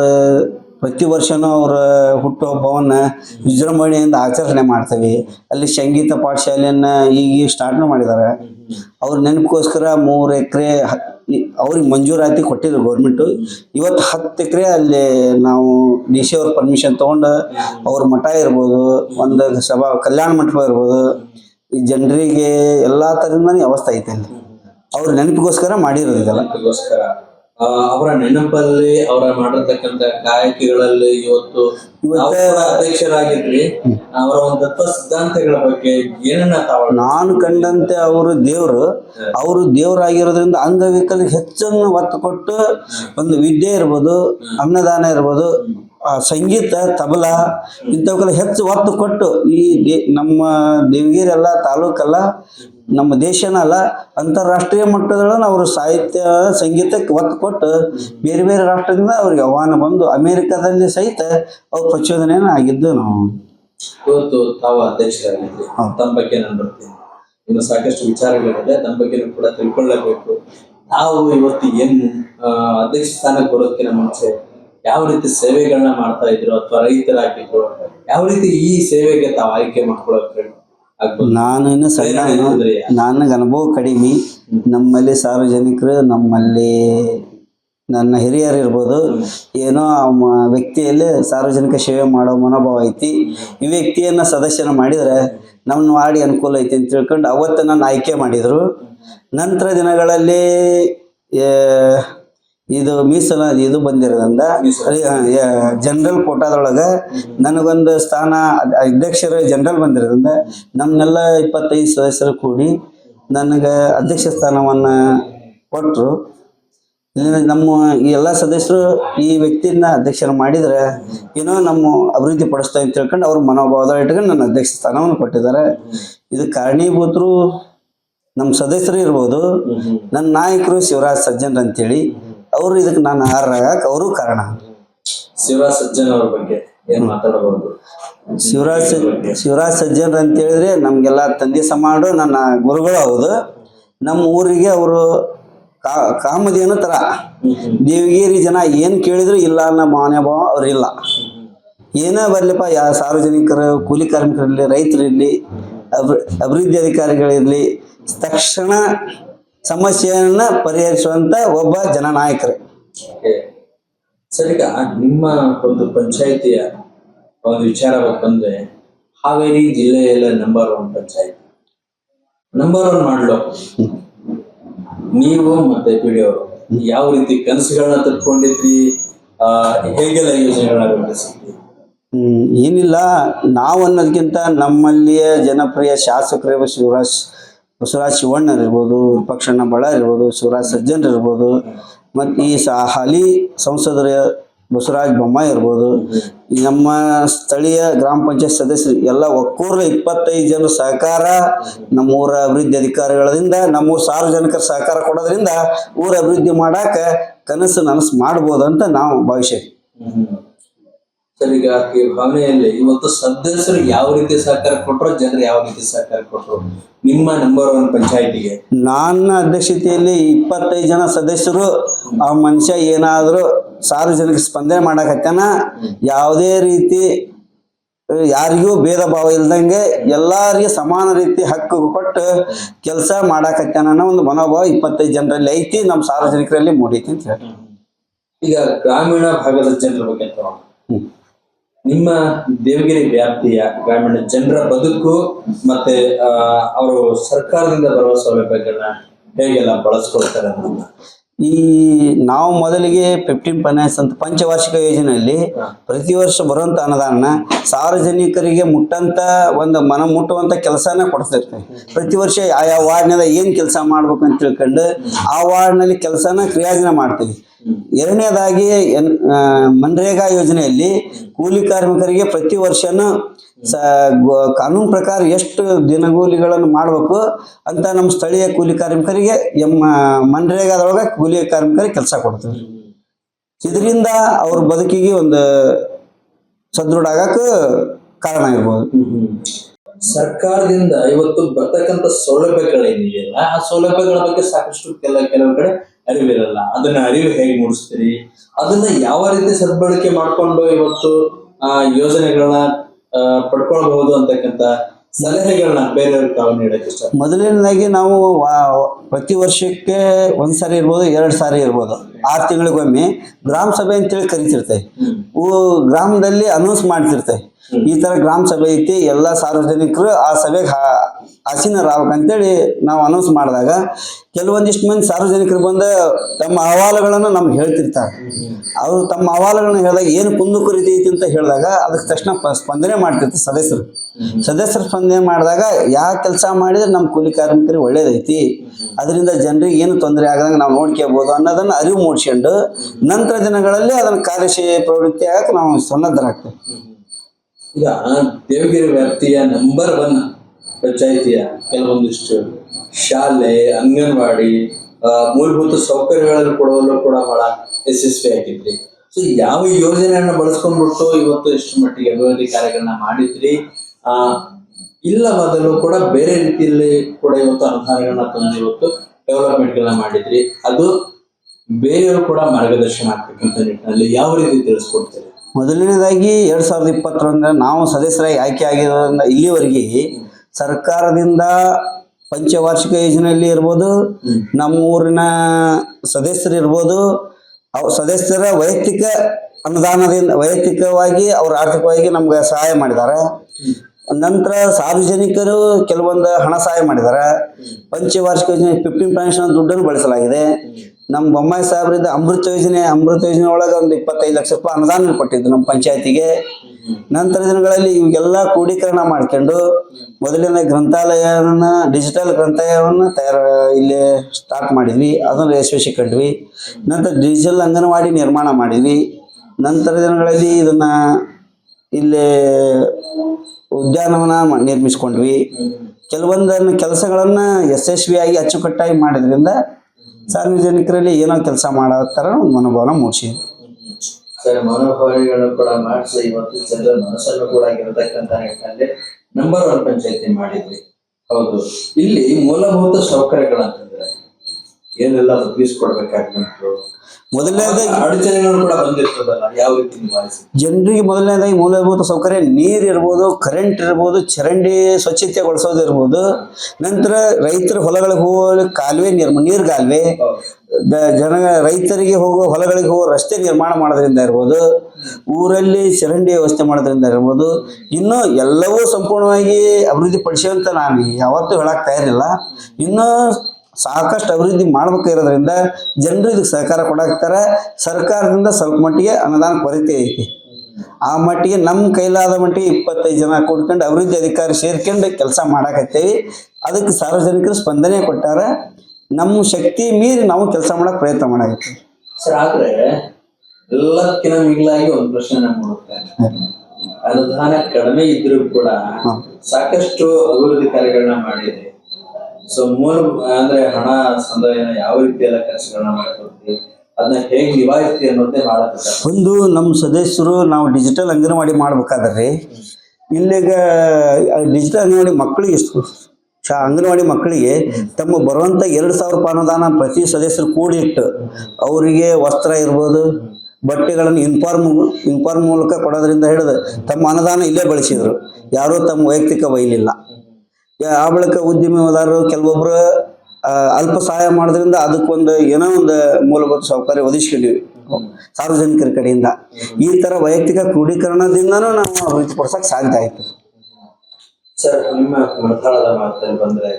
ಪ್ರತಿ ವರ್ಷನೂ ಅವರ ಹುಟ್ಟುಹಬ್ಬವನ್ನು ವಿಜೃಂಭಣೆಯಿಂದ ಆಚರಣೆ ಮಾಡ್ತೀವಿ. ಅಲ್ಲಿ ಸಂಗೀತ ಪಾಠಶಾಲೆಯನ್ನು ಈಗ ಸ್ಟಾರ್ಟ್ನೂ ಮಾಡಿದ್ದಾರೆ. ಅವ್ರ ನೆನಪಿಗೋಸ್ಕರ ಮೂರು ಎಕರೆ ಅವ್ರಿಗೆ ಮಂಜೂರಾತಿ ಕೊಟ್ಟಿದ್ರು ಗೌರ್ಮೆಂಟು ಇವತ್ತು ಹತ್ತು ಎಕರೆ ಅಲ್ಲಿ ನಾವು ಡಿ ಸಿ ಅವ್ರ ಪರ್ಮಿಷನ್ ತೊಗೊಂಡು ಅವ್ರ ಮಠ ಇರ್ಬೋದು ಒಂದು ಸಭಾ ಕಲ್ಯಾಣ ಮಂಟಪ ಇರ್ಬೋದು ಈ ಜನರಿಗೆ ಎಲ್ಲ ಥರದಿಂದ ವ್ಯವಸ್ಥೆ ಐತೆ ಅಲ್ಲಿ. ಅವ್ರ ನೆನಪಿಗೋಸ್ಕರ ಮಾಡಿರೋದು ಇದೆಲ್ಲ. ಅದಕ್ಕೋಸ್ಕರ ಆ, ಅವರ ನೆನಪಲ್ಲಿ ಅವರ ಮಾಡಿರ್ತಕ್ಕಂತ ಕಾಯಕಿಗಳಲ್ಲಿ ಇವತ್ತು ಅಧ್ಯಕ್ಷರಾಗಿದ್ರಿ ಅವರ ಒಂದು ತತ್ವ ಸಿದ್ಧಾಂತಗಳ ಬಗ್ಗೆ ಏನನ್ನ ನಾನು ಕಂಡಂತೆ ಅವರು ದೇವ್ರು. ಅವರು ದೇವರಾಗಿರೋದ್ರಿಂದ ಅಂಗವಿಕಲ ಹೆಚ್ಚನ್ನು ಒತ್ತು ಕೊಟ್ಟು ಒಂದು ವಿದ್ಯೆ ಇರ್ಬೋದು ಅನ್ನದಾನ ಇರ್ಬೋದು ಆ ಸಂಗೀತ ತಬಲ ಇಂಥವಕ್ಕೆಲ್ಲ ಹೆಚ್ಚು ಒತ್ತು ಕೊಟ್ಟು ಈ ದೇ ನಮ್ಮ ದೇವಗಿರಿ ಎಲ್ಲ ತಾಲೂಕಲ್ಲ ನಮ್ಮ ದೇಶನ ಅಲ್ಲ ಅಂತಾರಾಷ್ಟ್ರೀಯ ಮಟ್ಟದೊಳಗೆ ಅವರು ಸಾಹಿತ್ಯ ಸಂಗೀತಕ್ಕೆ ಒತ್ತು ಕೊಟ್ಟು ಬೇರೆ ಬೇರೆ ರಾಷ್ಟ್ರದಿಂದ ಅವ್ರಿಗೆ ಆಹ್ವಾನ ಬಂದು ಅಮೇರಿಕಾದಲ್ಲಿ ಸಹಿತ ಅವ್ರ ಪ್ರಚೋದನೆಯನ್ನು ಆಗಿದ್ದು ನಾವು. ಇವತ್ತು ತಾವು ಅಧ್ಯಕ್ಷರಾಗಿದ್ರಿ ತಮ್ಮ ಬಗ್ಗೆ ನಾನು ಬರ್ತೀನಿ. ಇನ್ನು ಸಾಕಷ್ಟು ವಿಚಾರಗಳಿದೆ ತಮ್ಮ ಬಗ್ಗೆ ಕೂಡ ತಿಳ್ಕೊಳ್ಳಬೇಕು. ನಾವು ಇವತ್ತು ಏನು ಅಧ್ಯಕ್ಷ ಸ್ಥಾನಕ್ಕೆ ಬರೋದಕ್ಕಿಂತ ಮುಂಚೆ ಯಾವ ರೀತಿ ಸೇವೆಗಳನ್ನ ಮಾಡ್ತಾ ಇದ್ರು ಅಥವಾ ರೈತರಾಗಿದ್ರು ಯಾವ ರೀತಿ ಈ ಸೇವೆಗೆ ತಾವು ಆಯ್ಕೆ ಮಾಡ್ಕೊಳಕ್ ನಾನು ಸಣ್ಣ ನನಗೆ ಅನುಭವ ಕಡಿಮೆ. ನಮ್ಮಲ್ಲಿ ಸಾರ್ವಜನಿಕರು ನಮ್ಮಲ್ಲಿ ನನ್ನ ಹಿರಿಯರು ಇರ್ಬೋದು. ಏನೋ ಆ ವ್ಯಕ್ತಿಯಲ್ಲಿ ಸಾರ್ವಜನಿಕ ಸೇವೆ ಮಾಡೋ ಮನೋಭಾವ ಐತಿ. ಈ ವ್ಯಕ್ತಿಯನ್ನು ಸದಸ್ಯನ ಮಾಡಿದರೆ ನಮ್ಮ ಮಾಡಿ ಅನುಕೂಲ ಐತಿ ಅಂತ ತಿಳ್ಕೊಂಡು ಅವತ್ತು ನನ್ನ ಆಯ್ಕೆ ಮಾಡಿದರು. ನಂತರ ದಿನಗಳಲ್ಲಿ ಇದು ಮೀಸಲ ಇದು ಬಂದಿರೋದ್ರಿಂದ ಜನರಲ್ ಕೋಟಾದೊಳಗೆ ನನಗೊಂದು ಸ್ಥಾನ ಅಧ್ಯಕ್ಷರ ಜನರಲ್ ಬಂದಿರೋದ್ರಿಂದ ನಮ್ಮನ್ನೆಲ್ಲ ಇಪ್ಪತ್ತೈದು ಸದಸ್ಯರು ಕೂಡಿ ನನಗೆ ಅಧ್ಯಕ್ಷ ಸ್ಥಾನವನ್ನು ಕೊಟ್ಟರು ನಮ್ಮ ಈ ಎಲ್ಲ ಸದಸ್ಯರು ಈ ವ್ಯಕ್ತಿನ ಅಧ್ಯಕ್ಷರು ಮಾಡಿದರೆ ಏನೋ ನಮ್ಮ ಅಭಿವೃದ್ಧಿ ಪಡಿಸ್ತಾ ಅಂತ ತಿಳ್ಕೊಂಡು ಅವ್ರ ಮನೋಭಾವದ ಇಟ್ಕೊಂಡು ನನ್ನ ಅಧ್ಯಕ್ಷ ಸ್ಥಾನವನ್ನು ಕೊಟ್ಟಿದ್ದಾರೆ. ಇದು ಕಾರಣೀಭೂತರು ನಮ್ಮ ಸದಸ್ಯರು ಇರ್ಬೋದು. ನನ್ನ ನಾಯಕರು ಶಿವರಾಜ್ ಸಜ್ಜನ್ ಅಂತೇಳಿ ಅವರು ಇದಕ್ಕೆ ನಾನು ಆರಾಗಕ್ಕೆ ಅವರು ಕಾರಣ. ಶಿವರಾಜ್ ಸಜ್ಜನ್ ಅವ್ರ ಬಗ್ಗೆ ಏನ್ ಮಾತಾಡಬಹುದು? ಶಿವರಾಜ್ ಶಿವರಾಜ್ ಸಜ್ಜನ್ ಅಂತ ಹೇಳಿದ್ರೆ ನಮಗೆಲ್ಲ ತಂದೆ ಸಮಾಡು ನನ್ನ ಗುರುಗಳು ಹೌದು. ನಮ್ಮ ಊರಿಗೆ ಅವರು ಕಾ ಕಾಮದಿ ಅನ್ನೋ ಥರ ದೇವಗಿರಿ ಜನ ಏನು ಕೇಳಿದ್ರು ಇಲ್ಲ ಅನ್ನೋ ಮನೋಭಾವ ಅವ್ರಿಲ್ಲ ಏನೇ ಬರಲಿಪ್ಪ ಯಾ ಸಾರ್ವಜನಿಕರು ಕೂಲಿ ಕಾರ್ಮಿಕರಿರಲಿ ರೈತರಿರಲಿ ಅಭಿ ಅಭಿವೃದ್ಧಿ ಅಧಿಕಾರಿಗಳಿರಲಿ ತಕ್ಷಣ ಸಮಸ್ಯೆಯನ್ನು ಪರಿಹರಿಸುವಂತ ಒಬ್ಬ ಜನನಾಯಕರು. ನಾಯಕರು ಈಗ ನಿಮ್ಮ ಒಂದು ಪಂಚಾಯಿತಿಯ ಒಂದು ವಿಚಾರ ಬಂದ್ರೆ Haveri ಜಿಲ್ಲೆಯಲ್ಲ number one panchayat. Number one ಮಾಡಲು? ನೀವು ಮತ್ತೆ ಪಿ ಅವರು. ಯಾವ ರೀತಿ ಕನಸುಗಳನ್ನ ತಕ್ಕೊಂಡಿದ್ರಿ ಆ ಹೇಗೆಲ್ಲ ಯೋಜನೆಗಳನ್ನ ರೂಪಿಸಿದ್ರಿ? ಹ್ಮ್, ಏನಿಲ್ಲ ನಾವು ಅನ್ನೋದಕ್ಕಿಂತ ನಮ್ಮಲ್ಲಿಯ ಜನಪ್ರಿಯ ಶಾಸಕರು ಶಿವರಾಜ್ ಬಸವರಾಜ್ ಶಿವಣ್ಣರ್ ಇರ್ಬೋದು, ವಿಪಕ್ಷಣ್ಣ ಬಳ್ಳಾರ್ ಇರ್ಬೋದು ಶಿವರಾಜ್ ಸಜ್ಜನ್ ಇರ್ಬೋದು, ಮತ್ತು ಈ ಸ ಹಾಲಿ ಸಂಸದರ ಬಸವರಾಜ್ ಬೊಮ್ಮಾಯಿ ಇರ್ಬೋದು. ನಮ್ಮ ಸ್ಥಳೀಯ ಗ್ರಾಮ ಪಂಚಾಯತ್ ಸದಸ್ಯರು ಎಲ್ಲ ಒಕ್ಕೂರ ಇಪ್ಪತ್ತೈದು ಜನರ ಸಹಕಾರ ನಮ್ಮ ಊರ ಅಭಿವೃದ್ಧಿ ಅಧಿಕಾರಿಗಳಿಂದ ನಮ್ಮೂರ ಸಾರ್ವಜನಿಕರ ಸಹಕಾರ ಕೊಡೋದ್ರಿಂದ ಊರ ಅಭಿವೃದ್ಧಿ ಮಾಡಾಕ ಕನಸು ನನಸು ಮಾಡ್ಬೋದಂತ ನಾವು ಭಾವಿಸೇವೆ ಸರ್ ಈಗ ಈ ಭಾವನೆಯಲ್ಲಿ. ಇವತ್ತು ಸದಸ್ಯರು ಯಾವ ರೀತಿ ಸಹಕಾರ ಕೊಟ್ಟರು ಜನರು ಯಾವ ರೀತಿ ಸಹಕಾರ ಕೊಟ್ಟರು ನಿಮ್ಮ ನಂಬರ್ ಒನ್ ಪಂಚಾಯತಿಗೆ. ನನ್ನ ಅಧ್ಯಕ್ಷತೆಯಲ್ಲಿ ಇಪ್ಪತ್ತೈದು ಜನ ಸದಸ್ಯರು ಆ ಮನುಷ್ಯ ಏನಾದರೂ ಸಾರ್ವಜನಿಕ ಸ್ಪಂದನೆ ಮಾಡಕತ್ತಾನ ಯಾವುದೇ ರೀತಿ ಯಾರಿಗೂ ಭೇದ ಭಾವ ಇಲ್ದಂಗೆ ಎಲ್ಲರಿಗೂ ಸಮಾನ ರೀತಿ ಹಕ್ಕು ಕೊಟ್ಟು ಕೆಲಸ ಮಾಡಕತ್ತಾನ ಅನ್ನೋ ಒಂದು ಮನೋಭಾವ ಇಪ್ಪತ್ತೈದು ಜನರಲ್ಲಿ ಐತಿ ನಮ್ಮ ಸಾರ್ವಜನಿಕರಲ್ಲಿ ಮೂಡೈತಿ ಅಂತ ಹೇಳಿ ಈಗ ಗ್ರಾಮೀಣ ಭಾಗದ ಜನರ ಬಗ್ಗೆ. ನಿಮ್ಮ ದೇವಗಿರಿ ವ್ಯಾಪ್ತಿಯ ಗ್ರಾಮೀಣ ಜನರ ಬದುಕು ಮತ್ತೆ ಅವರು ಸರ್ಕಾರದಿಂದ ಬರುವ ಸೌಲಭ್ಯಗಳನ್ನ ಹೇಗೆಲ್ಲ ಬಳಸ್ಕೊಳ್ತಾರೆ ಅನ್ನೋದನ್ನ? ಈ ನಾವು ಮೊದಲಿಗೆ ಫಿಫ್ಟೀನ್ ಫೈನಾನ್ಸ್ ಅಂತ ಪಂಚವಾರ್ಷಿಕ ಯೋಜನೆಯಲ್ಲಿ ಪ್ರತಿ ವರ್ಷ ಬರುವಂತ ಅನುದಾನ ಸಾರ್ವಜನಿಕರಿಗೆ ಮುಟ್ಟಂತ ಒಂದು ಮನ ಮುಟ್ಟುವಂತ ಕೆಲಸನ ಕೊಡ್ತಿರ್ತೇವೆ. ಪ್ರತಿ ವರ್ಷ ಆಯಾ ವಾರ್ಡ್ನಾಗ ಏನ್ ಕೆಲಸ ಮಾಡ್ಬೇಕು ಅಂತ ತಿಳ್ಕೊಂಡು ಆ ವಾರ್ಡ್ನಲ್ಲಿ ಕೆಲಸನ ಕ್ರಿಯಾಜನ ಮಾಡ್ತೀವಿ. ಎರಡನೇದಾಗಿ ಮನ್ರೇಗಾ ಯೋಜನೆಯಲ್ಲಿ ಕೂಲಿ ಕಾರ್ಮಿಕರಿಗೆ ಪ್ರತಿ ವರ್ಷನೂ ಸ ಕಾನೂನು ಪ್ರಕಾರ ಎಷ್ಟು ದಿನಗೂಲಿಗಳನ್ನು ಮಾಡಬೇಕು ಅಂತ ನಮ್ಮ ಸ್ಥಳೀಯ ಕೂಲಿ ಕಾರ್ಮಿಕರಿಗೆ ಎಮ್ಮ ಮನ್ರೇಗಾದೊಳಗೆ ಕೂಲಿ ಕಾರ್ಮಿಕರಿಗೆ ಕೆಲಸ ಕೊಡ್ತೀವಿ. ಇದರಿಂದ ಅವ್ರ ಬದುಕಿಗೆ ಒಂದು ಸದೃಢ ಆಗಕ್ಕೆ ಕಾರಣ ಆಗಿರ್ಬೋದು. ಸರ್ಕಾರದಿಂದ ಇವತ್ತು ಬರ್ತಕ್ಕಂಥ ಸೌಲಭ್ಯಗಳೇನಿದೆಯಲ್ಲ ಆ ಸೌಲಭ್ಯಗಳ ಬಗ್ಗೆ ಸಾಕಷ್ಟು ಕೆಲ, ಕೆಲವು ಕಡೆ ಅರಿವಿರಲ್ಲ. ಅದನ್ನ ಅರಿವು ಹೇಗೆ ಮೂಡಿಸ್ತೀರಿ? ಅದನ್ನ ಯಾವ ರೀತಿ ಸದ್ಬಳಕೆ ಮಾಡ್ಕೊಂಡು ಇವತ್ತು ಆ ಯೋಜನೆಗಳನ್ನ ಪಡ್ಕೊಳ್ಬಹುದು ಅಂತಕ್ಕಂಥ ಸಲಹೆಗಳನ್ನ ಬೇರೆಯವ್ರಿಗೆ ತಾವು ನೀಡಕ್ಕೆ ಇಷ್ಟ ಮೊದಲನೇದಾಗಿ ನಾವು ಪ್ರತಿ ವರ್ಷಕ್ಕೆ ಒಂದ್ ಸಾರಿ ಇರ್ಬೋದು ಎರಡು ಸಾರಿ ಇರ್ಬೋದು. ಆರು ತಿಂಗಳಿಗೊಮ್ಮೆ ಗ್ರಾಮ ಸಭೆ ಅಂತೇಳಿ ಕರಿತಿರ್ತೇವೆ. ಗ್ರಾಮದಲ್ಲಿ ಅನೌನ್ಸ್ ಮಾಡ್ತಿರ್ತೇವೆ. ಈ ತರ ಗ್ರಾಮ ಸಭೆ ಐತಿ ಎಲ್ಲಾ ಸಾರ್ವಜನಿಕರು ಆ ಸಭೆಗೆ ಆಸೀನರಾಗಬೇಕಂತೇಳಿ ನಾವು ಅನೌನ್ಸ್ ಮಾಡಿದಾಗ ಕೆಲವೊಂದಿಷ್ಟು ಮಂದಿ ಸಾರ್ವಜನಿಕರು ಬಂದು ತಮ್ಮ ಅಹವಾಲುಗಳನ್ನು ನಮ್ಗೆ ಹೇಳ್ತಿರ್ತಾರೆ. ಅವರು ತಮ್ಮ ಅಹವಾಲುಗಳನ್ನ ಹೇಳಿದಾಗ ಏನು ಕುಂದುಕೊರತೆ ಐತಿ ಅಂತ ಹೇಳಿದಾಗ ಅದಕ್ಕೆ ತಕ್ಷಣ ಸ್ಪಂದನೆ ಮಾಡ್ತಿರ್ತಾರೆ ಸದಸ್ಯರು. ಸದಸ್ಯರು ಸ್ಪಂದನೆ ಮಾಡಿದಾಗ ಯಾವ ಕೆಲಸ ಮಾಡಿದ್ರೆ ನಮ್ಮ ಕೂಲಿ ಕಾರ್ಮಿಕರಿಗೆ ಒಳ್ಳೇದೈತಿ ಅದರಿಂದ ಜನರಿಗೆ ಏನು ತೊಂದರೆ ಆಗದಂಗೆ ನಾವು ನೋಡ್ಕೋಬೋದು ಅನ್ನೋದನ್ನು ಅರಿವು ಮೂಡಿಸ್ಕೊಂಡು ನಂತರ ದಿನಗಳಲ್ಲಿ ಅದನ್ನು ಕಾರ್ಯಶೀ ಪ್ರವೃತ್ತಿ ಆಗಕ್ಕೆ ನಾವು ಸನ್ನದ್ಧರಾಗ್ತೇವೆ. ಈಗ ದೇವಗಿರಿ ವ್ಯಾಪ್ತಿಯ ನಂಬರ್ ಒನ್ ಪಂಚಾಯಿತಿಯ ಕೆಲವೊಂದಿಷ್ಟು ಶಾಲೆ, ಅಂಗನವಾಡಿ ಮೂಲಭೂತ ಸೌಕರ್ಯಗಳನ್ನು ಕೊಡುವಲ್ಲೂ ಕೂಡ ಬಹಳ ಯಶಸ್ವಿ ಆಗಿದ್ರಿ. ಸೊ ಯಾವ ಯೋಜನೆಯನ್ನ ಬಳಸ್ಕೊಂಡ್ಬಿಟ್ಟು ಇವತ್ತು ಎಷ್ಟು ಮಟ್ಟಿಗೆ ಅಭಿವೃದ್ಧಿ ಕಾರ್ಯಗಳನ್ನ ಮಾಡಿದ್ರಿ? ಆ ಇಲ್ಲವಾದರೂ ಕೂಡ ಬೇರೆ ರೀತಿಯಲ್ಲಿ ಕೂಡ ಇವತ್ತು ಅನುದಾನಗಳನ್ನ ತಂದು ಇವತ್ತು ಡೆವಲಪ್ಮೆಂಟ್ಗಳನ್ನ ಮಾಡಿದ್ರಿ. ಅದು ಬೇರೆಯವರು ಕೂಡ ಮಾರ್ಗದರ್ಶನ ಆಗ್ಬೇಕಂತ ನಿಟ್ಟಿನಲ್ಲಿ ಯಾವ ರೀತಿ ತಿಳಿಸ್ಕೊಡ್ತೀರಿ? ಮೊದಲನೇದಾಗಿ ಎರಡ್ ಸಾವಿರದ ಇಪ್ಪತ್ತರಂದ್ರೆ ನಾವು ಸದಸ್ಯರಾಗಿ ಆಯ್ಕೆ ಆಗಿರೋದ್ರಿಂದ ಇಲ್ಲಿವರೆಗೆ ಸರ್ಕಾರದಿಂದ ಪಂಚವಾರ್ಷಿಕ ಯೋಜನೆಯಲ್ಲಿ ಇರ್ಬೋದು ನಮ್ಮ ಊರಿನ ಸದಸ್ಯರು ಇರ್ಬೋದು ಅವ್ ಸದಸ್ಯರ ವೈಯಕ್ತಿಕ ಅನುದಾನದಿಂದ ವೈಯಕ್ತಿಕವಾಗಿ ಅವ್ರು ಆರ್ಥಿಕವಾಗಿ ನಮ್ಗೆ ಸಹಾಯ ಮಾಡಿದ್ದಾರೆ ನಂತರ ಸಾರ್ವಜನಿಕರು ಕೆಲವೊಂದು ಹಣ ಸಹಾಯ ಮಾಡಿದ್ದಾರೆ ಪಂಚವಾರ್ಷಿಕ ಯೋಜನೆ ಫಿಫ್ಟೀನ್ ಪರ್ಸೆಂಟ್ ದುಡ್ಡನ್ನು ಬಳಸಲಾಗಿದೆ. ನಮ್ಮ ಬೊಮ್ಮಾಯಿ ಸಾಹೇಬರಿಂದ ಅಮೃತ ಯೋಜನೆ ಅಮೃತ ಯೋಜನೆ ಒಳಗೆ ಒಂದು ಇಪ್ಪತ್ತೈದು ಲಕ್ಷ ರೂಪಾಯಿ ಅನುದಾನ ಕೊಟ್ಟಿದ್ದು ನಮ್ಮ ಪಂಚಾಯತಿಗೆ. ನಂತರ ದಿನಗಳಲ್ಲಿ ಇವೆಲ್ಲ ಕ್ರೋಢೀಕರಣ ಮಾಡ್ಕೊಂಡು ಮೊದಲಿನ ಗ್ರಂಥಾಲಯನ ಡಿಜಿಟಲ್ ಗ್ರಂಥಾಲಯವನ್ನ ತಯಾರ, ಇಲ್ಲಿ ಸ್ಟಾರ್ಟ್ ಮಾಡಿದ್ವಿ. ಅದನ್ನು ಯಶಸ್ವಿ ಕಂಡ್ವಿ. ನಂತರ ಡಿಜಿಟಲ್ ಅಂಗನವಾಡಿ ನಿರ್ಮಾಣ ಮಾಡಿದ್ವಿ. ನಂತರ ದಿನಗಳಲ್ಲಿ ಇದನ್ನ ಇಲ್ಲಿ ಉದ್ಯಾನವನ ನಿರ್ಮಿಸ್ಕೊಂಡ್ವಿ. ಕೆಲವೊಂದನ್ನು ಕೆಲಸಗಳನ್ನು ಯಶಸ್ವಿಯಾಗಿ ಅಚ್ಚುಕಟ್ಟಾಗಿ ಮಾಡಿದ್ರಿಂದ ಸಾರ್ವಜನಿಕರಲ್ಲಿ ಏನೋ ಕೆಲಸ ಮಾಡೋ ಒಂದು ಮನೋಭಾವನ ಮೂಡಿಸಿದ್ವಿ ಸರ್, ಮನೋಭಾವನೆಗಳನ್ನು ಕೂಡ ಮಾಡಿಸಿ, ಇವತ್ತು ಜನರ ಮನಸ್ಸನ್ನು ಕೂಡ ಇರತಕ್ಕಂತ ನಿಟ್ಟಿನಲ್ಲಿ ನಂಬರ್ ಒನ್ ಪಂಚಾಯತಿ ಮಾಡಿದ್ವಿ. ಹೌದು. ಇಲ್ಲಿ ಮೂಲಭೂತ ಸೌಕರ್ಯಗಳಂತಂದ್ರೆ ಏನೆಲ್ಲ ಒದಗಿಸ್ಕೊಡ್ಬೇಕಾಗ್ತಂತು ಮೊದಲನೇದಾಗಿ ಅಡಚಣೆಗಳು ಕೂಡ ಬಂದಿರ್ತದಲ್ಲ ಯಾವ ರೀತಿ ಜನರಿಗೆ ಮೊದಲನೇದಾಗಿ ಮೂಲಭೂತ ಸೌಕರ್ಯ ನೀರು ಇರ್ಬೋದು ಕರೆಂಟ್ ಇರ್ಬೋದು ಚರಂಡಿ ಸ್ವಚ್ಛತೆಗೊಳಿಸೋದು ಇರ್ಬೋದು. ನಂತರ ರೈತರ ಹೊಲಗಳಿಗೆ ಹೋಗಲು ಕಾಲುವೆ ನಿರ್ಮ ನೀರು ಕಾಲುವೆ ದ- ಜನ ರೈತರಿಗೆ ಹೋಗೋ ಹೊಲಗಳಿಗೆ ಹೋಗೋ ರಸ್ತೆ ನಿರ್ಮಾಣ ಮಾಡೋದ್ರಿಂದ ಇರ್ಬೋದು. ಊರಲ್ಲಿ ಚರಂಡಿ ವ್ಯವಸ್ಥೆ ಮಾಡೋದ್ರಿಂದ ಇರ್ಬೋದು. ಇನ್ನೂ ಎಲ್ಲವೂ ಸಂಪೂರ್ಣವಾಗಿ ಅಭಿವೃದ್ಧಿ ಪಡಿಸುವಂತ ನಾನು ಯಾವತ್ತೂ ಹೇಳಕ್ ತಯಾರಿಲ್ಲ. ಇನ್ನೂ ಸಾಕಷ್ಟು ಅಭಿವೃದ್ಧಿ ಮಾಡ್ಬೇಕಾಗಿರೋದ್ರಿಂದ ಜನರು ಇದಕ್ಕೆ ಸಹಕಾರ ಕೊಡಾಕ್ತಾರೆ. ಸರ್ಕಾರದಿಂದ ಸ್ವಲ್ಪ ಮಟ್ಟಿಗೆ ಅನುದಾನ ಕೊರತೆ ಐತಿ. ಆ ಮಟ್ಟಿಗೆ ನಮ್ಮ ಕೈಲಾದ ಮಟ್ಟಿಗೆ ಇಪ್ಪತ್ತೈದು ಜನ ಕೂಡ್ಕೊಂಡು ಅಭಿವೃದ್ಧಿ ಅಧಿಕಾರಿ ಸೇರ್ಕೊಂಡು ಕೆಲಸ ಮಾಡಾಕತ್ತೇವಿ. ಅದಕ್ಕೆ ಸಾರ್ವಜನಿಕರು ಸ್ಪಂದನೆ ಕೊಟ್ಟಾರ. ನಮ್ಮ ಶಕ್ತಿ ಮೀರಿ ನಾವು ಕೆಲಸ ಮಾಡಕ್ ಪ್ರಯತ್ನ ಮಾಡಾಕತ್ತೀವಿ. ಸರ್ ಆದ್ರೆ ಎಲ್ಲಕ್ಕಿಂತ ಮಿಗಿಲಾಗಿ ಒಂದು ಪ್ರಶ್ನೆ ನಮ್ಗೆ ಅನುದಾನ ಕಡಿಮೆ ಇದ್ರೂ ಕೂಡ ಸಾಕಷ್ಟು ಅಭಿವೃದ್ಧಿ ಕಾರ್ಯಗಳನ್ನ ಮಾಡಿದೆ ಸೊ ಮೂಲ ಅಂದ್ರೆ ಹಣ, ಸಂದಾಯನ ಯಾವ ರೀತಿ ಎಲ್ಲ ಕೆಲಸಗಳನ್ನ ಮಾಡ್ಕೊಡ್ತೀವಿ? ಒಂದು, ನಮ್ಮ ಸದಸ್ಯರು ನಾವು ಡಿಜಿಟಲ್ ಅಂಗನವಾಡಿ ಮಾಡ್ಬೇಕಾದ್ರೆ, ಇಲ್ಲಿಗ ಡಿಜಿಟಲ್ ಅಂಗನವಾಡಿ ಮಕ್ಕಳಿಗೆ ಎಷ್ಟು ಶಾ, ಅಂಗನವಾಡಿ ಮಕ್ಕಳಿಗೆ ತಮ್ಮ ಬರುವಂಥ ಎರಡು ಸಾವಿರ ರೂಪಾಯಿ ಅನುದಾನ ಪ್ರತಿ ಸದಸ್ಯರು ಕೂಡಿಟ್ಟು ಅವರಿಗೆ ವಸ್ತ್ರ ಇರ್ಬೋದು, ಬಟ್ಟೆಗಳನ್ನು ಇನ್ಫಾರ್ಮ್ ಇನ್ಫಾರ್ಮ್ ಮೂಲಕ ಕೊಡೋದ್ರಿಂದ ಹಿಡಿದು ತಮ್ಮ ಅನುದಾನ ಇಲ್ಲೇ ಬಳಸಿದ್ರು. ಯಾರೂ ತಮ್ಮ ವೈಯಕ್ತಿಕ ಒಯ್ಲಿಲ್ಲ ಯಾ- ಆ ಬಳಿಕ ಉದ್ಯಮಿದಾರರು ಕೆಲವೊಬ್ರು ಅಲ್ಪ ಸಹಾಯ ಮಾಡೋದ್ರಿಂದ ಅದಕ್ಕೊಂದು ಏನೋ ಒಂದು ಮೂಲಭೂತ ಸೌಕರ್ಯ ಒದಗಿಸ್ಕೊಂಡಿವಿ. ಸಾರ್ವಜನಿಕರ ಕಡೆಯಿಂದ. ಈ ತರ ವೈಯಕ್ತಿಕ ಕ್ರೋಢೀಕರಣದಿಂದನೂ ನಾವು ಅಭಿವೃದ್ಧಿ ಪಡಿಸಕ್ ಸಾಧ್ಯ ಆಯ್ತು. ಸರ್ ನಿಮ್ಮ ಮನತಾಳದ ಮಾತಲ್ಲಿ ಬಂದ್ರೆ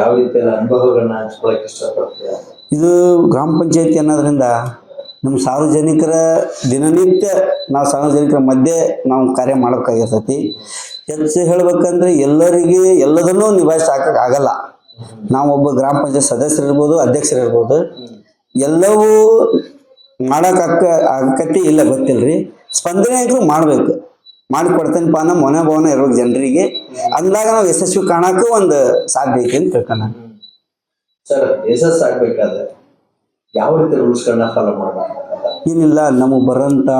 ಯಾವ ರೀತಿಯ ಅನುಭವಗಳನ್ನ ಹಂಚ್ಕೊಳಕ್ ಇಷ್ಟಪಡ್ತೀರಾ? ಇದು ಗ್ರಾಮ ಪಂಚಾಯತಿ ಅನ್ನೋದ್ರಿಂದ ನಮ್ಮ ಸಾರ್ವಜನಿಕರ ದಿನನಿತ್ಯ ನಾವು ಸಾರ್ವಜನಿಕರ ಮಧ್ಯೆ ನಾವು ಕಾರ್ಯ ಮಾಡೋಕ್ಕಾಗಿರ್ತೈತಿ ಹೆಚ್ಚು ಹೇಳ್ಬೇಕಂದ್ರೆ ಎಲ್ಲರಿಗೆ ಎಲ್ಲದನ್ನೂ ನಾವು ಒಬ್ಬ ಗ್ರಾಮ ಪಂಚಾಯತ್ ಸದಸ್ಯರಿರ್ಬೋದು ಅಧ್ಯಕ್ಷರು ಇರ್ಬೋದು. ಎಲ್ಲವೂ ಮಾಡೋಕೆ ಆಗಕತ್ತಿ ಇಲ್ಲ ಗೊತ್ತಿಲ್ರಿ. ಸ್ಪಂದನೆ ಅಂತೂ ಮಾಡಬೇಕು. ಮಾಡಿಕೊಡ್ತೇನಪ್ಪ ಅನ್ನೋ ಮನೋಭಾವನೆ ಇರ್ಬೇಕು ಜನರಿಗೆ. ಅಂದಾಗ ನಾವು ಯಶಸ್ವಿ ಕಾಣಕ್ಕೂ ಒಂದು ಸಾಧ್ಯ ಐತಿ ಅಂತ ತಿಳ್ಕೊಂಡ. ಸರ್, ಯಶಸ್ಸು ಆಗ್ಬೇಕಾದ್ರೆ ಯಾವ ರೀತಿ ರೂಲ್ಸ್ಗಳನ್ನ ಫಾಲೋ ಮಾಡಬೇಕು ಏನಿಲ್ಲ ನಮಗೆ ಬರೋಂಥ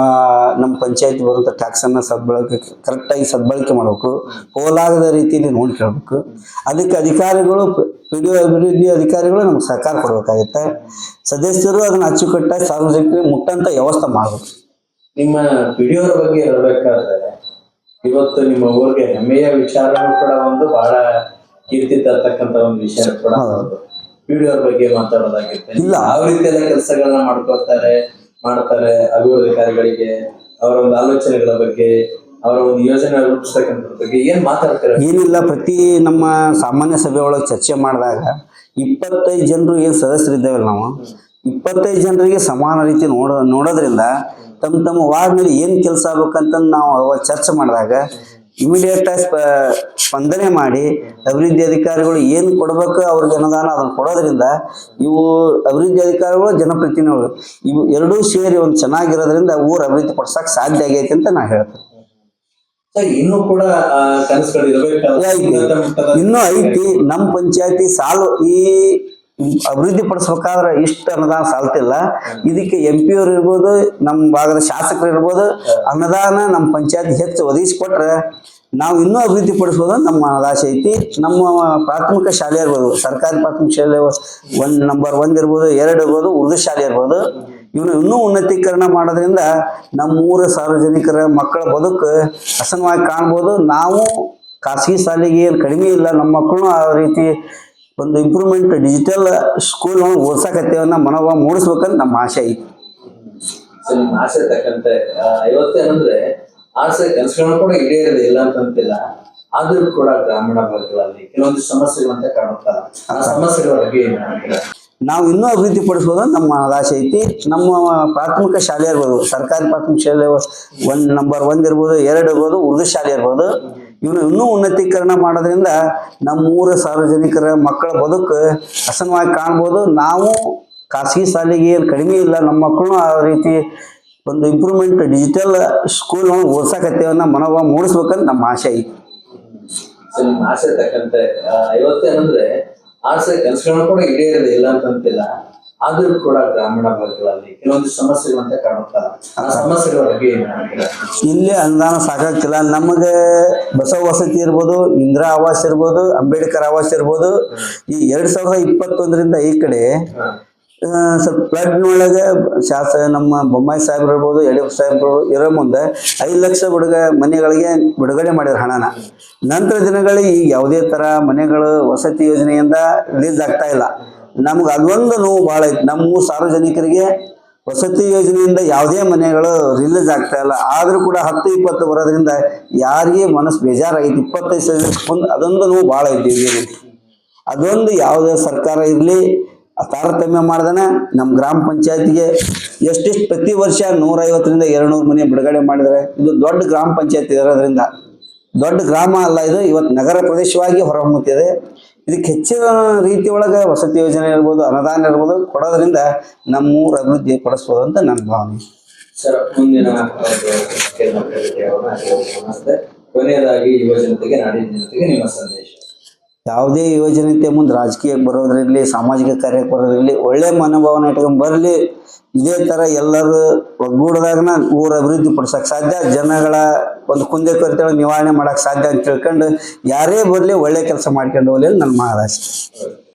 ನಮ್ಮ ಪಂಚಾಯತ್ ಬರೋಂಥ ಟ್ಯಾಕ್ಸನ್ನು ಸದ್ಬಳಕೆ ಕರೆಕ್ಟಾಗಿ ಸದ್ಬಳಕೆ ಮಾಡಬೇಕು. ಹೋಲಾಗದ ರೀತಿಯಲ್ಲಿ ನೋಡ್ಕೊಳ್ಬೇಕು ಅದಕ್ಕೆ ಅಧಿಕಾರಿಗಳು ಪಿ ಡಿ ಅಭಿವೃದ್ಧಿ ಅಧಿಕಾರಿಗಳು ನಮ್ಗೆ ಸಹಕಾರ ಕೊಡಬೇಕಾಗುತ್ತೆ. ಸದಸ್ಯರು ಅದನ್ನು ಅಚ್ಚುಕಟ್ಟಾಗಿ ಸಾರ್ವಜನಿಕರಿಗೆ ಮುಟ್ಟಂಥ ವ್ಯವಸ್ಥೆ ಮಾಡಬೇಕು. ನಿಮ್ಮ ಪಿಡಿಯೋರ ಬಗ್ಗೆ ಹೇಳಬೇಕಾದ್ರೆ ಇವತ್ತು ನಿಮ್ಮ ಊರಿಗೆ ಹೆಮ್ಮೆಯ ವಿಚಾರ ಕೂಡ ಒಂದು ಬಹಳ ಕೀರ್ತಿ ತರ್ತಕ್ಕಂತ ಒಂದು ವಿಷಯ ಕೂಡ ಹೌದು. ಬಗ್ಗೆ ಮಾತಾಡೋದಾಗಿರುತ್ತೆ ಇಲ್ಲ. ಯಾವ ರೀತಿಯೆಲ್ಲ ಕೆಲಸಗಳನ್ನ ಮಾಡ್ಕೊಳ್ತಾರೆ ಮಾಡ್ತಾರೆ ಅಭಿವೃದ್ಧಿ ಕಾರ್ಯಗಳಿಗೆ ಅವರ ಒಂದು ಆಲೋಚನೆಗಳ ಬಗ್ಗೆ ಅವರ ಒಂದು ಯೋಜನೆ ರೂಪಿಸ್ತಕ್ಕಂಥ ಬಗ್ಗೆ ಏನ್ ಮಾತಾಡ್ತಾರೆ ಏನಿಲ್ಲ ಪ್ರತಿ ನಮ್ಮ ಸಾಮಾನ್ಯ ಸಭೆ ಒಳಗೆ ಚರ್ಚೆ ಮಾಡಿದಾಗ ಇಪ್ಪತ್ತೈದು ಜನರು ಏನು ಸದಸ್ಯರಿದ್ದೇವಲ್ಲ ನಾವು ಇಪ್ಪತ್ತೈದು ಜನರಿಗೆ ಸಮಾನ ರೀತಿ ನೋಡೋ ನೋಡೋದ್ರಿಂದ ತಮ್ಮ ತಮ್ಮ ವಾರ್ಡ್ನಲ್ಲಿ ಏನು ಕೆಲಸ ಆಗ್ಬೇಕಂತ ನಾವು ಅವಾಗ ಚರ್ಚೆ ಮಾಡಿದಾಗ ಇಮಿಡಿಯೇಟ್ ಆಗಿ ಸ್ಪ ಸ್ಪಂದನೆ ಮಾಡಿ ಅಭಿವೃದ್ಧಿ ಅಧಿಕಾರಿಗಳು ಏನು ಕೊಡಬೇಕು ಅವ್ರಿಗೆ ಅನುದಾನ ಅದನ್ನು ಕೊಡೋದ್ರಿಂದ ಇವು ಅಭಿವೃದ್ಧಿ ಅಧಿಕಾರಿಗಳು ಜನಪ್ರತಿನಿಧಿಗಳು ಇವು ಎರಡೂ ಸೇರಿ ಒಂದು ಚೆನ್ನಾಗಿರೋದ್ರಿಂದ ಊರು ಅಭಿವೃದ್ಧಿ ಪಡಿಸೋಕೆ ಸಾಧ್ಯ ಆಗೈತೆ ಅಂತ ನಾ ಹೇಳ್ತೇನೆ. ಇನ್ನೂ ಕೂಡ ಇನ್ನೂ ಐತಿ. ನಮ್ಮ ಪಂಚಾಯತಿ ಸಾಲು ಈ ಅಭಿವೃದ್ಧಿ ಪಡಿಸ್ಬೇಕಾದ್ರೆ ಇಷ್ಟ ಅನುದಾನ ಸಾಲ್ತಿಲ್ಲ. ಇದಕ್ಕೆ ಎಂ ಪಿ ಅವ್ರು ಇರ್ಬೋದು ನಮ್ಮ ಭಾಗದ ಶಾಸಕರು ಇರ್ಬೋದು ಅನುದಾನ ನಮ್ಮ ಪಂಚಾಯತ್ ಹೆಚ್ಚು ಒದಗಿಸಿಕೊಟ್ರೆ ನಾವು ಇನ್ನೂ ಅಭಿವೃದ್ಧಿ ಪಡಿಸ್ಬೋದು ನಮ್ಮ ಆಶೆ ಐತಿ. ನಮ್ಮ ಪ್ರಾಥಮಿಕ ಶಾಲೆ ಇರ್ಬೋದು, ಸರ್ಕಾರಿ ಪ್ರಾಥಮಿಕ ಶಾಲೆ ಒಂದ್ ನಂಬರ್ ಒಂದ್ ಇರ್ಬೋದು, ಎರಡು ಇರ್ಬೋದು, ಉರ್ದು ಶಾಲೆ ಇರ್ಬೋದು. ಇವನು ಇನ್ನೂ ಉನ್ನತೀಕರಣ ಮಾಡೋದ್ರಿಂದ ನಮ್ಮ ಊರ ಸಾರ್ವಜನಿಕರ ಮಕ್ಕಳ ಬದುಕು ಹಸನವಾಗಿ ಕಾಣ್ಬೋದು. ನಾವು ಖಾಸಗಿ ಶಾಲೆಗೆ ಏನು ಕಡಿಮೆ ಇಲ್ಲ, ನಮ್ಮ ಮಕ್ಕಳು ಆ ರೀತಿ ಒಂದು ಇಂಪ್ರೂವ್ಮೆಂಟ್ ಡಿಜಿಟಲ್ ಸ್ಕೂಲ್ ಓದ್ಸಕತ್ತೇವೆ ಅನ್ನೋ ಮನೋಭಾವ ಮೂಡಿಸ್ಬೇಕಂತ ನಮ್ಮ ಆಸೆ ಐತಿ. ಆಸೆ ತಕ್ಕಂತೆ. ಇವತ್ತೇನಂದ್ರೆ ಆಸೆ ಕನಸುಗಳನ್ನು ಕೂಡ ಈಡೇರಿದೆ ಇಲ್ಲ ಅಂತ ಅಂತಿಲ್ಲ ಆದ್ರೂ ಕೂಡ ಗ್ರಾಮೀಣ ಭಾಗಗಳಲ್ಲಿ ಕೆಲವೊಂದು ಸಮಸ್ಯೆಗಳಂತ ಕಾಣುತ್ತಲ್ಲ ಆ ಸಮಸ್ಯೆಗಳ ಬಗ್ಗೆ ನಾವು ಇನ್ನೂ ಅಭಿವೃದ್ಧಿ ಪಡಿಸ್ಬೋದು ನಮ್ಮ ಆಸೆ ಐತಿ. ನಮ್ಮ ಪ್ರಾಥಮಿಕ ಶಾಲೆ ಇರ್ಬೋದು ಸರ್ಕಾರಿ ಪ್ರಾಥಮಿಕ ಶಾಲೆ ಒನ್ ನಂಬರ್ ಒಂದ್ ಇರ್ಬೋದು ಎರಡು ಇರ್ಬೋದು ಉರ್ದು ಶಾಲೆ ಇರ್ಬೋದು. ಇವನು ಇನ್ನೂ ಉನ್ನತೀಕರಣ ಮಾಡೋದ್ರಿಂದ ನಮ್ಮ ಊರ ಸಾರ್ವಜನಿಕರ ಮಕ್ಕಳ ಬದುಕು ಹಸನವಾಗಿ ಕಾಣ್ಬೋದು. ನಾವು ಖಾಸಗಿ ಶಾಲೆಗೆ ಏನು ಕಡಿಮೆ ಇಲ್ಲ, ನಮ್ಮ ಮಕ್ಕಳು ಆ ರೀತಿ ಒಂದು ಇಂಪ್ರೂವ್ಮೆಂಟ್ ಡಿಜಿಟಲ್ ಸ್ಕೂಲ್ ಓದ್ಸಕತ್ತೇವನ್ನ ಮನೋಭಾವ ಮೂಡಿಸ್ಬೇಕಂತ ನಮ್ಮ ಆಸೆ ಐತಿ. ನಿಮ್ಮ ಆಸೆ ತಕ್ಕಂತೆ. ಇವತ್ತೇನಂದ್ರೆ, ಆಸೆ ಕನಸುಗಳನ್ನು ಕೂಡ ಈಡೇರಿದೆ ಇಲ್ಲ ಅಂತಂತಿಲ್ಲ. ಆದ್ರೂ ಕೂಡ ಗ್ರಾಮೀಣ ಭಾಗಗಳಲ್ಲಿ ಕೆಲವೊಂದು ಸಮಸ್ಯೆಗಳಂತ ಕಾಣುತ್ತಲ್ಲ ಆ ಸಮಸ್ಯೆಗಳ ಬಗ್ಗೆ ಇಲ್ಲಿ ಅನುದಾನ ಸಾಕಾಗ್ತಿಲ್ಲ. ನಮಗೆ ಬಸವ ವಸತಿ ಇರ್ಬೋದು, ಇಂದಿರಾ ಆವಾಸ್ ಇರ್ಬೋದು, ಅಂಬೇಡ್ಕರ್ ಆವಾಸ್ ಇರ್ಬೋದು. ಈ ಎರಡ್ ಸಾವಿರದ ಇಪ್ಪತ್ತೊಂದರಿಂದ ಈ ಕಡೆ ಒಳಗೆ ಸ್ವಲ್ಪ ಫ್ಲಡ್ನೊಳಗೆ ಶಾಸ, ನಮ್ಮ ಬೊಮ್ಮಾಯಿ ಸಾಹೇಬ್ರು ಇರ್ಬೋದು, ಯಡಿಯೂರಪ್ಪ ಸಾಹೇಬ್ರು ಇರೋ ಮುಂದೆ ಐದು ಲಕ್ಷ ಬಿಡುಗ, ಮನೆಗಳಿಗೆ ಬಿಡುಗಡೆ ಮಾಡಿದ್ರು ಹಣನ. ನಂತರ ದಿನಗಳಲ್ಲಿ ಈಗ ಯಾವುದೇ ಥರ ಮನೆಗಳು, ವಸತಿ ಯೋಜನೆಯಿಂದ ರಿಲೀಸ್ ಆಗ್ತಾ ಇಲ್ಲ. ನಮ್ಗೆ ಅದೊಂದು ನೋವು ಭಾಳ ಐತಿ. ನಮ್ಮ ಸಾರ್ವಜನಿಕರಿಗೆ ವಸತಿ ಯೋಜನೆಯಿಂದ ಯಾವುದೇ ಮನೆಗಳು ರಿಲೀಸ್ ಆಗ್ತಾ ಇಲ್ಲ. ಆದರೂ ಕೂಡ ಹತ್ತು, ಇಪ್ಪತ್ತು ಬರೋದ್ರಿಂದ ಯಾರಿಗೆ ಮನಸ್ಸು ಬೇಜಾರಾಗೈತಿ. ಇಪ್ಪತ್ತೈದು ಮುಂದೆ ಅದೊಂದು ನೋವು ಭಾಳ ಐತಿ. ಅದೊಂದು ಯಾವುದೇ ಸರ್ಕಾರ ಇರಲಿ ತಾರತಮ್ಯ ಮಾಡ್ದನ ನಮ್ಮ ಗ್ರಾಮ ಪಂಚಾಯತಿಗೆ ಎಷ್ಟೆಷ್ಟು ಪ್ರತಿ ವರ್ಷ ನೂರೈವತ್ತರಿಂದ ಎರಡು ನೂರು ಮನೆ ಬಿಡುಗಡೆ ಮಾಡಿದರೆ ಇದು ದೊಡ್ಡ ಗ್ರಾಮ ಪಂಚಾಯತ್ ಇರೋದ್ರಿಂದ. ದೊಡ್ಡ ಗ್ರಾಮ ಅಲ್ಲ ಇದು ಇವತ್ತು ನಗರ ಪ್ರದೇಶವಾಗಿ ಹೊರಹೊಮ್ಮುತ್ತಿದೆ. ಇದಕ್ಕೆ ಹೆಚ್ಚಿನ ರೀತಿ ಒಳಗೆ ವಸತಿ ಯೋಜನೆ ಇರ್ಬೋದು, ಅನುದಾನ ಇರ್ಬೋದು ಕೊಡೋದ್ರಿಂದ ನಮ್ಮ ಊರು ಅಭಿವೃದ್ಧಿ ಪಡಿಸ್ಬೋದು ಅಂತ ನನ್ನ ಭಾವನೆ. ಸರ್, ಮುಂದಿನ ಕೊನೆಯದಾಗಿ ಯುವ ಜನತೆಗೆ ನಾಡಿನ ಜನತೆಗೆ ನಿಮ್ಮ ಸಂದೇಶ. ಯಾವುದೇ ಯೋಜನೆತೆ ಮುಂದೆ ರಾಜಕೀಯಕ್ಕೆ ಬರೋದ್ರಲ್ಲಿ, ಸಾಮಾಜಿಕ ಕಾರ್ಯಕ್ಕೆ ಬರೋದ್ರಲ್ಲಿ ಒಳ್ಳೆ ಮನೋಭಾವನೆ ಇಟ್ಕೊಂಡು ಬರಲಿ. ಇದೇ ಥರ ಎಲ್ಲರೂ ಒಗ್ಗೂಡ್ದಾಗನ ಊರ ಅಭಿವೃದ್ಧಿ ಪಡಿಸೋಕೆ ಸಾಧ್ಯ. ಜನಗಳ ಒಂದು ಕುಂದೆ ಕೊರತೆ ನಿವಾರಣೆ ಮಾಡೋಕೆ ಸಾಧ್ಯ ಅಂತ ತಿಳ್ಕೊಂಡು ಯಾರೇ ಬರಲಿ ಒಳ್ಳೆ ಕೆಲಸ ಮಾಡ್ಕೊಂಡು ಹೋಗಲಿ ನನ್ನ ಮಹಾರಾಷ್ಟ್ರ.